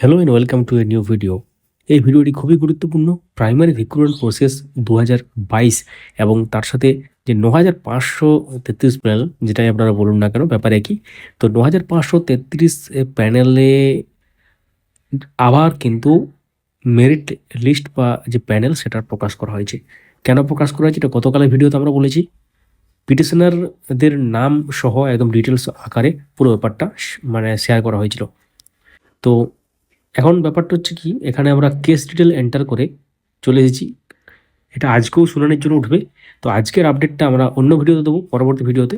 Hello and welcome to a new video এই ভিডিওটি খুবই গুরুত্বপূর্ণ। প্রাইমারি রিক্রুটমেন্ট প্রসেস দু হাজার বাইশ এবং তার সাথে যে ন হাজার পাঁচশো তেত্রিশ প্যানেল যেটাই আপনারা বলুন না কেন, ব্যাপার একই। তো ন হাজার পাঁচশো তেত্রিশ প্যানেলে আবার কিন্তু মেরিট লিস্ট বা যে প্যানেল সেটা প্রকাশ করা হয়েছে। কেন প্রকাশ করা হয়েছে? এটা গতকালের ভিডিওতে আমরা বলেছি। পিটিশনারদের নাম সহ একদম ডিটেলস আকারে পুরো ব্যাপারটা মানে শেয়ার করা হয়েছিল। তো এখন ব্যাপারটা হচ্ছে কি, এখানে আমরা কেস ডিটেল এন্টার করে চলে এসেছি। এটা আজকেও শুনানির জন্য উঠবে। তো আজকের আপডেটটা আমরা অন্য ভিডিওতে দেবো, পরবর্তী ভিডিওতে।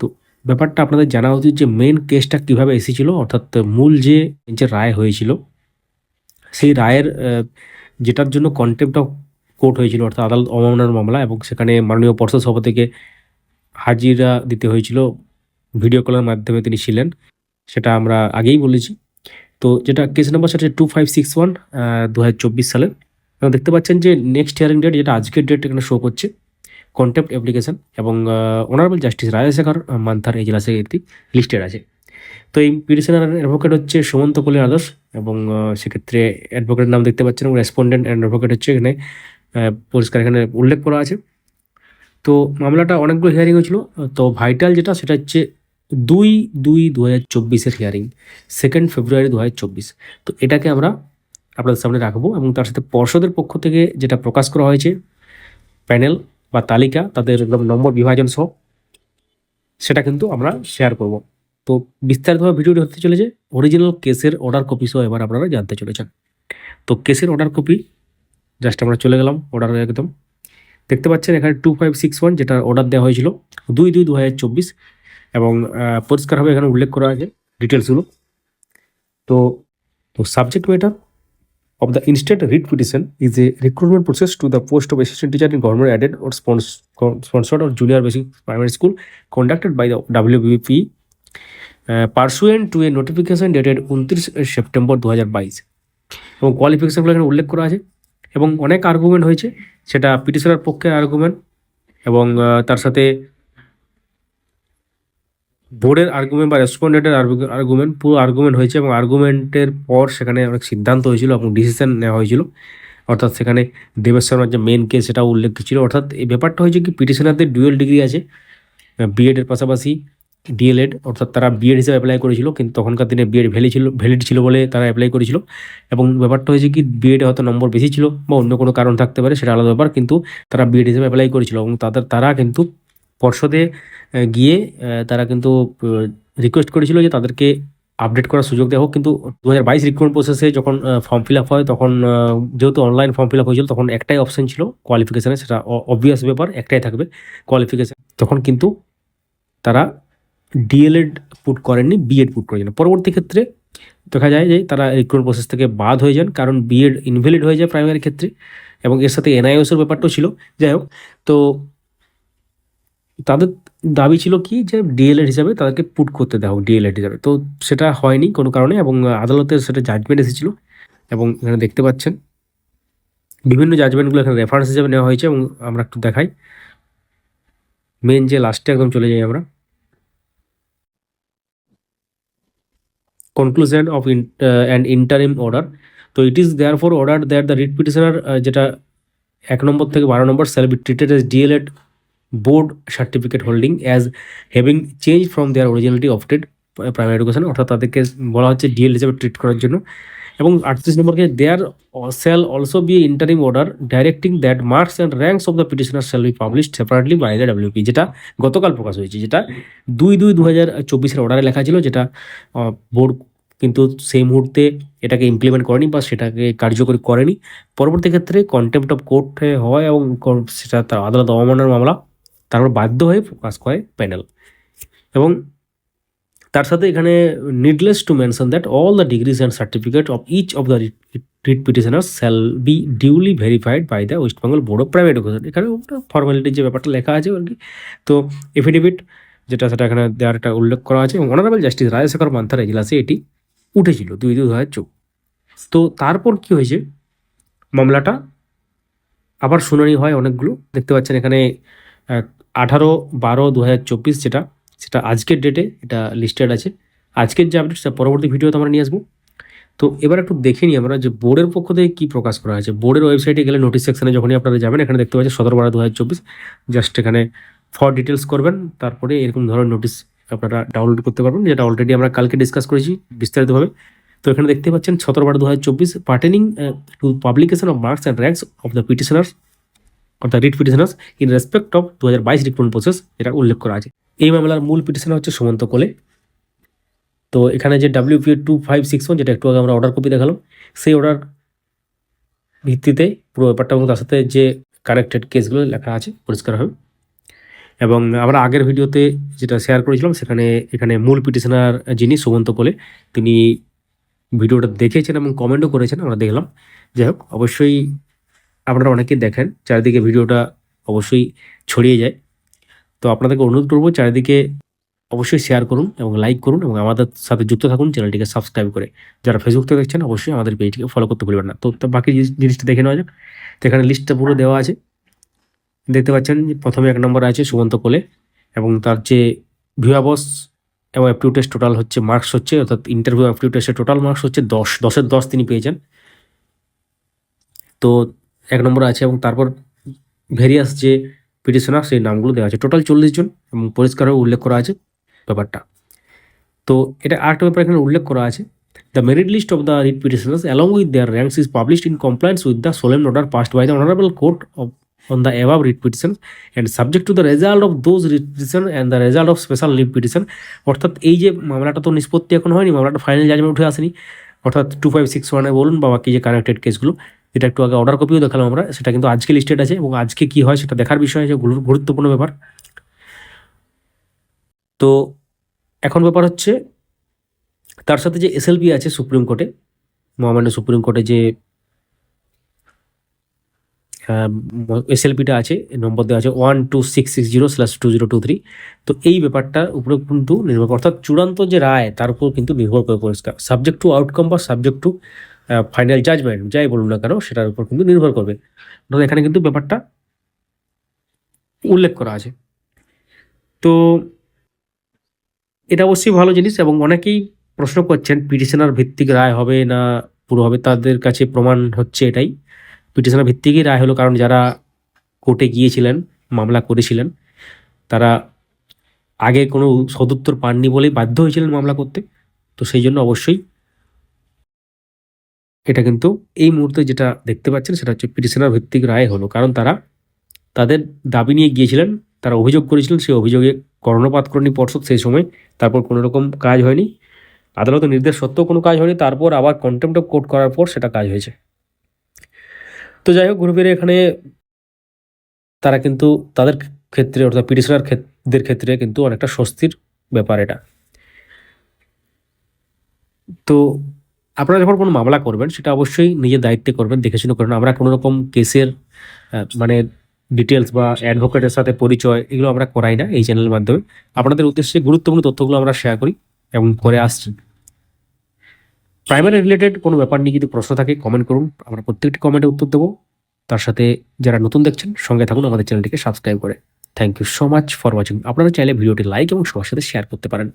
তো ব্যাপারটা আপনাদের জানা উচিত যে মেন কেসটা কীভাবে এসেছিল, অর্থাৎ মূল যে যে রায় হয়েছিল, সেই রায়ের যেটার জন্য কন্টেম্প অফ কোর্ট হয়েছিল, অর্থাৎ আদালত অবমাননার মামলা এবং সেখানে মাননীয় পর্ষদ সভা থেকে হাজিরা দিতে হয়েছিল ভিডিও কলের মাধ্যমে তিনি ছিলেন, সেটা আমরা আগেই বলেছি। তো যেটা কেস নাম্বার সেটা টু ফাইভ সিক্স ওয়ান দু হাজার চব্বিশ এবং দেখতে পাচ্ছেন যে নেক্সট হিয়ারিং ডেট যেটা আজকের ডেট এখানে শো করছে কন্টেম্প অ্যাপ্লিকেশন এবং অনারেবল জাস্টিস রাজশেখর মান্থার এই এজলাসে এটি লিস্টেড আছে। তো এই পিটিশনার অ্যাডভোকেট হচ্ছে সুমন্ত কলি আদর্শ এবং সেক্ষেত্রে অ্যাডভোকেটের নাম দেখতে পাচ্ছেন রেসপন্ডেন্ট অ্যান্ড অ্যাডভোকেট হচ্ছে এখানে পরিষ্কার এখানে উল্লেখ করা আছে। তো মামলাটা অনেকগুলো হিয়ারিং হয়েছিল। তো ভাইটাল যেটা, সেটা হচ্ছে দুই দুই দু হাজার চব্বিশের হিয়ারিং সেকেন্ড ফেব্রুয়ারি দু হাজার চব্বিশ। তো এটাকে আমরা আপনাদের সামনে রাখব এবং তার সাথে পর্ষদের পক্ষ থেকে যেটা প্রকাশ করা হয়েছে প্যানেল বা তালিকা, তাদের একদম নম্বর বিভাজন সহ, সেটা কিন্তু আমরা শেয়ার করব। তো বিস্তারিতভাবে ভিডিওটি হতে চলেছে অরিজিনাল কেসের অর্ডার কপি সহ এবার আপনারা জানতে চলেছেন। তো কেসের অর্ডার কপি জাস্ট আমরা চলে গেলাম অর্ডার একদম। দেখতে পাচ্ছেন এখানে টু ফাইভ সিক্স ওয়ান যেটা অর্ডার দেওয়া হয়েছিল, দুই দুই দু হাজার চব্বিশ। এবং পরিষ্কারভাবে এখানে উল্লেখ করা আছে ডিটেলসগুলো তো তো subject matter of the instant writ petition is a recruitment process to the post of assistant teacher in government aided spons sponsored or junior basic primary school conducted by the WBP pursuant to a notification dated উনত্রিশ September দু হাজার বাইশ এবং কোয়ালিফিকেশানগুলো এখানে উল্লেখ করা আছে। এবং অনেক আর্গুমেন্ট হয়েছে, সেটা পিটিশনের পক্ষের আর্গুমেন্ট এবং তার সাথে বোর্ডের আর্গুমেন্ট বা রেসপন্ডেন্টের আর্গুমেন্ট পুরো আর্গুমেন্ট হয়েছে এবং আর্গুমেন্টের পর সেখানে অনেক সিদ্ধান্ত হয়েছিল এবং ডিসিশন নেওয়া হয়েছিল। অর্থাৎ সেখানে দেবেশ শর্মার যে মেন কেস সেটাও উল্লেখ ছিল। অর্থাৎ এই ব্যাপারটা হয়েছে কি পিটিশনারদের ডুয়েল ডিগ্রি আছে বিএডের পাশাপাশি ডিএলএড অর্থাৎ তারা বিএড হিসেবে অ্যাপ্লাই করেছিল, কিন্তু তখনকার দিনে বিএড ভ্যালি ছিল ভ্যালিড ছিল বলে তারা অ্যাপ্লাই করেছিল। এবং ব্যাপারটা হয়েছে কি বিএডে হয়তো নম্বর বেশি ছিল বা অন্য কোনো কারণ থাকতে পারে, সেটা আলাদা ব্যাপার, কিন্তু তারা বিএড হিসেবে অ্যাপ্লাই করেছিল এবং তাদের তারা কিন্তু পর্ষদে গিয়ে তারা কিন্তু রিকোয়েস্ট করেছিল যে তাদেরকে আপডেট করার সুযোগ দেওয়া হোক। কিন্তু দু হাজার বাইশ রিক্রুটমেন্ট প্রসেসে যখন ফর্ম ফিল আপ হয়, তখন যেহেতু অনলাইন ফর্ম ফিল আপ হয়েছিল, তখন একটাই অপশন ছিল কোয়ালিফিকেশানে সেটা অবভিয়াস ব্যাপার, একটাই থাকবে কোয়ালিফিকেশান তখন কিন্তু তারা ডিএলএড পুট করেননি বিএড পুট করেছেন পরবর্তী ক্ষেত্রে দেখা যায় যে তারা রিক্রুটমেন্ট প্রসেস থেকে বাদ হয়ে যান, কারণ বিএড ইনভ্যালিড হয়ে যায় প্রাইমারি ক্ষেত্রে। এবং এর সাথে এনআইএসের ব্যাপারটাও ছিল। যাই হোক, তো তাদের দাবি ছিল কি যে ডিএলএড হিসাবে তাদেরকে পুট করতে দেওয়া হোক ডিএলএড হিসাবে। তো সেটা হয়নি কোনো কারণে এবং আদালতের সেটা জাজমেন্ট এসেছিল এবং এখানে দেখতে পাচ্ছেন বিভিন্ন জাজমেন্টগুলো এখানে রেফারেন্স হিসাবে নেওয়া হয়েছে এবং আমরা একটু দেখাই। মেন যে লাস্টে একদম চলে যাই আমরা। Conclusion of uh, an interim তো it is there for order that the writ petitioner যেটা এক নম্বর থেকে বারো নম্বর shall be treated as DElEd board certificate holding as having change from their originality opted primary education অর্থাৎ তাদেরকে বলা হচ্ছে ডিএল হিসেবে ট্রিট করার জন্য। এবং আটত্রিশ নম্বরকে there shall also be interim order directing that marks and ranks of the petitioner shall be publish separately by the WP যেটা গতকাল প্রকাশ হয়েছে, যেটা দুই দুই দু হাজার চব্বিশের অর্ডারে লেখা ছিল, যেটা বোর্ড কিন্তু সেই মুহূর্তে এটাকে ইমপ্লিমেন্ট করেনি বা সেটাকে কার্যকরী করেনি। পরবর্তী ক্ষেত্রে কন্টেম্পট অফ কোর্টে হয় এবং সেটা তার আদালত অবমাননার মামলা তারপর বাধ্য হয়ে প্রকাশ করে প্যানেল। এবং তার সাথে এখানে needless to mention that all the degrees and certificate of each of the writ petitioner shall be duly verified by the west Bengal board of private education এখানে ফর্মালিটির যে ব্যাপারটা লেখা আছে আর কি তো এফিডেভিট যেটা সেটা এখানে দেওয়ার একটা উল্লেখ করা আছে এবং অনারেবল জাস্টিস রাজশেখর মান্থার এজলাসে এটি উঠেছিল দুই দুই হাজার চৌ তো তারপর কি হয়েছে? মামলাটা আবার শুনানি হয় অনেকগুলো। দেখতে পাচ্ছেন এখানে বারো দু যেটা, সেটা আজকের ডেটে এটা লিস্টেড আছে। আজকের যে আপডেট সেটা পরবর্তী ভিডিওতে আমরা নিয়ে আসব। তো এবার একটু দেখে নিই আমরা যে বোর্ডের পক্ষ থেকে কী প্রকাশ করা হয়েছে। বোর্ডের ওয়েবসাইটে গেলে নোটিস সেকশনে যখনই আপনারা যাবেন, এখানে দেখতে পাচ্ছেন সতেরো, বারো দু হাজার চব্বিশ। জাস্ট এখানে ফর ডিটেলস করবেন, তারপরে এরকম ধরনের নোটিস আপনারা ডাউনলোড করতে পারবেন, যেটা অলরেডি আমরা কালকে ডিসকাস করেছি বিস্তারিতভাবে। তো এখানে দেখতে পাচ্ছেন সতেরো, বারো দু হাজার চব্বিশ pertaining to publication of marks and ranks of the petitioners the writ petitioners in respect of দু হাজার বাইশ রিক্রুটমেন্ট প্রসেস এটা উল্লেখ করা আছে। এই মামলার মূল পিটিশনার হচ্ছে সুমন্ত কোলে। তো এখানে যে WPO two five six one যেটা একটু আগে আমরা অর্ডার কপি দেখালাম, সেই অর্ডার ভিত্তিতে পুরো ব্যাপারটা এবং তার সাথে যে কানেক্টেড কেসগুলো লেখা আছে, পরিষ্কার হবে। এবং আমরা আগের ভিডিওতে যেটা শেয়ার করেছিলাম, সেখানে, এখানে মূল পিটিশনার যিনি সুমন্ত কোলে, তিনি ভিডিওটা দেখেছেন এবং কমেন্টও করেছেন, আমরা দেখলাম। যাই হোক, অবশ্যই আপনারা অনেকেই দেখেন, চারিদিকে ভিডিওটা অবশ্যই ছড়িয়ে যায়। তো আপনাদেরকে অনুরোধ করব, চারিদিকে অবশ্যই শেয়ার করুন এবং লাইক করুন এবং আমাদের সাথে যুক্ত থাকুন, চ্যানেলটিকে সাবস্ক্রাইব করে। যারা ফেসবুক থেকে দেখছেন, অবশ্যই আমাদের পেজটিকে ফলো করতে ভুলবেন না। তো বাকি জিনিসটা দেখে নেওয়া যাক। তো এখানে লিস্টটা পুরো দেওয়া আছে। দেখতে পাচ্ছেন যে প্রথমে এক নম্বর আছে সুমন্ত কোলে এবং তার যে ভিউয়াবস এবং অ্যাপটিউ টেস্ট টোটাল হচ্ছে মার্কস হচ্ছে, অর্থাৎ ইন্টারভিউ অ্যাপটিউ টেস্টের টোটাল মার্কস হচ্ছে দশ। দশের দশ তিনি পেয়েছেন। তো এক নম্বর আছে এবং তারপর ভেরিয়াস যে পিটিশনার সেই নামগুলো দেওয়া আছে। টোটাল চল্লিশ জন এবং পরিষ্কারভাবে উল্লেখ করা আছে ব্যাপারটা। তো এটা আরেকটা ব্যাপার এখানে উল্লেখ করা আছে। The merit list of the writ petitioners along with their ranks is published in compliance with the solemn order passed by the honourable court of on the above writ petition and subject to the result of those writ petition and the result of special leave petition অর্থাৎ এই যে মামলাটা তো নিষ্পত্তি এখন হয়নি, মামলাটা final judgement উঠে আসেনি। অর্থাৎ টু ফাইভ সিক্স ওয়ানে বলুন বা বাকি যে কানেক্টেড কেসগুলো যেটা একটু আগে অর্ডার কপিও দেখালাম আমরা, সেটা কিন্তু আজকে লিস্টেড আছে এবং আজকে কি হয় সেটা দেখার বিষয় গুরু- গুরুত্বপূর্ণ ব্যাপার। তো এখন ব্যাপার হচ্ছে, তার সাথে যে এসএলপি আছে সুপ্রিম কোর্টে মহামান্য সুপ্রিম কোর্টে যে এসএলপিটা আছে নম্বর দেওয়া আছে one two six six zero slash two zero two three তো এই ব্যাপারটার উপরে কিন্তু নির্ভর অর্থাৎ চূড়ান্ত যে রায়, তার উপর কিন্তু নির্ভর করে পরিষ্কার। সাবজেক্ট টু আউটকাম বা সাবজেক্ট টু ফাইনাল জাজমেন্ট যাই বলুন না কেন, সেটার উপর কিন্তু নির্ভর করবে। অর্থাৎ এখানে কিন্তু ব্যাপারটা উল্লেখ করা আছে। তো এটা অবশ্যই ভালো জিনিস এবং অনেকেই প্রশ্ন করছেন পিটিশনার ভিত্তিক রায় হবে না পুরো হবে, তাদের কাছে প্রমাণ হচ্ছে এটাই। পিটিশনার ভিত্তিকই রায় হলো কারণ যারা কোর্টে গিয়েছিলেন, মামলা করেছিলেন, তারা আগে কোনো সদুত্তর পাননি বলেই বাধ্য হয়েছিলেন মামলা করতে। তো সেই জন্য অবশ্যই এটা কিন্তু এই মুহূর্তে যেটা দেখতে পাচ্ছেন সেটা হচ্ছে পিটিশনার ভিত্তিক রায় হলো। কারণ তারা তাদের দাবি নিয়ে গিয়েছিলেন, তারা অভিযোগ করেছিলেন, সেই অভিযোগে কর্ণপাত করেনি পর্ষদ সেই সময়। তারপর কোনো রকম কাজ হয়নি। আদালতের নির্দেশ সত্ত্বেও কোনো কাজ হয়নি। তারপর আবার কন্টেম্প অফ কোর্ট করার পর সেটা কাজ হয়েছে। তো যাই হোক গ্রুপের এখানে তারা কিন্তু তাদের ক্ষেত্রে অর্থাৎ পিটিশনার দের ক্ষেত্রে কিন্তু অনেকটা স্বস্তির ব্যাপার এটা। তো আপনারা যখন কোনো মামলা করবেন, সেটা অবশ্যই নিজের দায়িত্বে করবেন, দেখে শুনে করবেন। আমরা কোনো রকম কেসের মানে ডিটেলস বা অ্যাডভোকেটের সাথে পরিচয় এগুলো আমরা করাই না এই চ্যানেলের মাধ্যমে। আপনাদের উদ্দেশ্যে গুরুত্বপূর্ণ তথ্যগুলো আমরা শেয়ার করি এবং করে আসছি। প্রাইমারি রিলেটেড কোনো ব্যাপার নিয়ে যদি প্রশ্ন থাকে কমেন্ট করুন। আমরা প্রত্যেকটি কমেন্টে উত্তর দেবো। তার সাথে যারা নতুন দেখছেন, সঙ্গে থাকুন আমাদের চ্যানেলটিকে সাবস্ক্রাইব করে। Thank you so much for watching আপনারা চাইলে ভিডিওটি লাইক এবং সবার সাথে শেয়ার করতে পারেন।